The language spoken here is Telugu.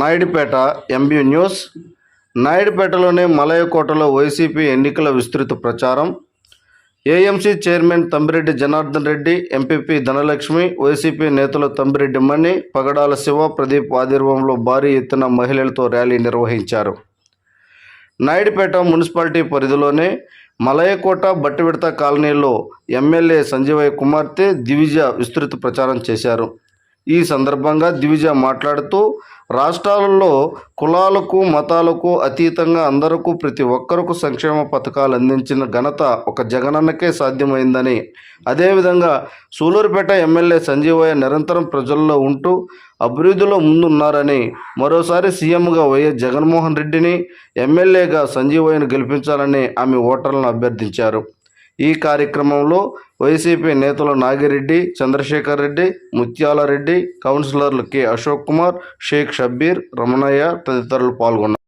Naidupeta MB news. నాయుడుపేటలోని మలయకోటలో వైసీపీ ఎన్నికల విస్తృత ప్రచారం. AMC chairman Thambireddy Janardhan Reddy MPP Dhanalakshmi YCP నేతలు తంబిరెడ్డి మణి పగడాల శివ ప్రదీప్ ఆదిర్వంలో భారీ ఎత్తున మహిళలతో ర్యాలీ నిర్వహించారు. నాయుడుపేట మున్సిపాలిటీ పరిధిలోని మలయకోట బట్టివిడత కాలనీలో ఎమ్మెల్యే సంజీవయ్య కుమార్తె దివిజ విస్తృత ప్రచారం చేశారు. ఈ సందర్భంగా దివిజ మాట్లాడుతూ రాష్ట్రాలలో కులాలకు మతాలకు అతీతంగా అందరకు ప్రతి ఒక్కరకు సంక్షేమ పథకాలు అందించిన ఘనత ఒక జగనన్నకే సాధ్యమైందని అదేవిధంగా సూలూరుపేట ఎమ్మెల్యే సంజీవయ్య నిరంతరం ప్రజల్లో ఉంటూ అభివృద్ధిలో ముందున్నారని మరోసారి సీఎంగా వైఎస్ జగన్మోహన్ రెడ్డిని ఎమ్మెల్యేగా సంజీవయ్యను గెలిపించాలని ఆమె ఓటర్లను అభ్యర్థించారు. ఈ కార్యక్రమంలో వైసీపీ నేతలు నాగిరెడ్డి చంద్రశేఖర్ రెడ్డి ముత్యాల రెడ్డి కౌన్సిలర్లు కె. అశోక్ కుమార్ షేక్ షబ్బీర్ రమణయ్య తదితరులు పాల్గొన్నారు.